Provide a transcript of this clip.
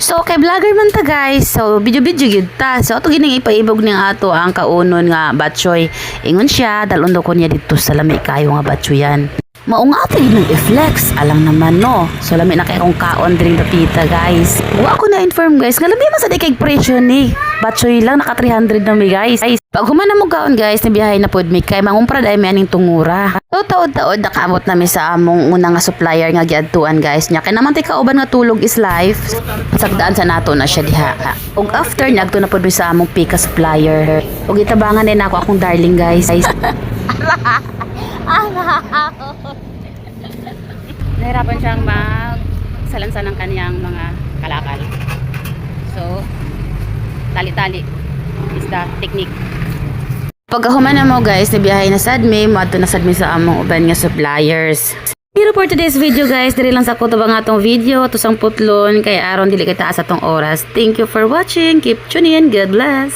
So, kay vlogger man ta guys. So, video-video gid ta. So, ato gining ipaibog ning ato ang kaunon nga batchoy. Ingon siya, dalon ko niya dito sa lami kayo nga batchoyan. Yun ng i-flex. Alam naman no. So, lami na kay kaon dring dapita guys. Wa ako na-inform guys. Nga lami man sa di kay presyo ni. Batchoy lang, naka 300 na mi guys. Guys, Pag humana mo kaon guys, nabiyahe na pod mi kay mangumpra dai mi aning tungura. So, taod-taod nakaabot na mi sa among una nga supplier nga giadtuan guys. Nya kay naman tay kauban nga tulog is life. Sagdaan sa nato na siya diha. Ug after nagto na pod mi sa among pika supplier. Ug itabangan din ako akong darling guys. Nahirapan siyang mag salansan ng kaniyang mga kalakal. So, tali-tali is the technique. Pagkahuman na mo guys, nabiyahe na sad mi, mato na sad mi sa among uban nga suppliers. Pero for today's video guys, diri lang sa ko ba nga tong video, tusang putlon, kay aron dili kita sa tong oras. Thank you for watching, keep tuning in, God bless!